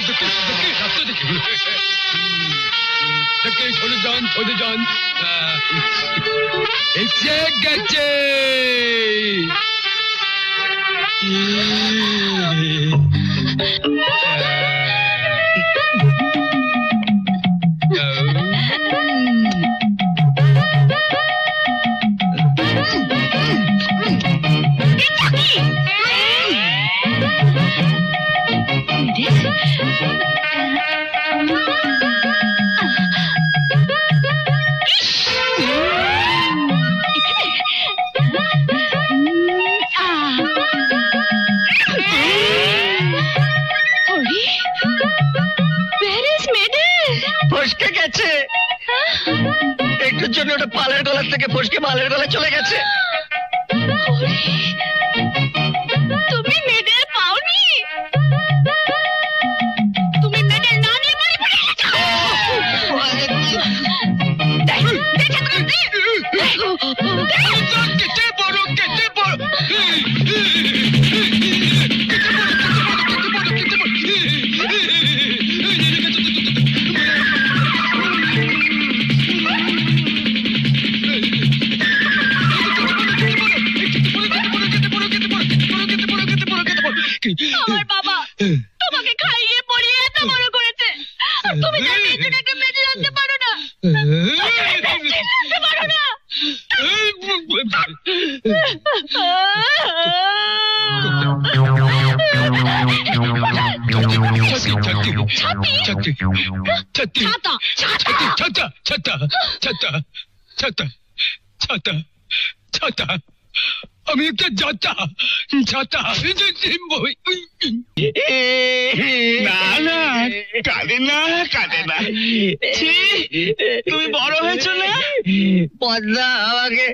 Ay Dökül, dökül, hasta dökül. dökül, solucan, Yeah. ফসকে গেছে। একটুর জন্য ওটা পালের গলার থেকে ফসকে মালের গলায় চলে গেছে। তুমি মেডেল আমার বাবা তোমাকে খাইয়ে পড়িয়ে এত বড় করেছে তুমি তার মেয়েদের একটা মেয়েদের আনতে পারো না ছাতা ছাতা ছাতা ছাতা ছাতা ছাতা আমি একটা যাতা ছাতা না না, কাঁদে না কাঁদে না। তুমি বড় হয়েছো না? পদ্মা আমাকে।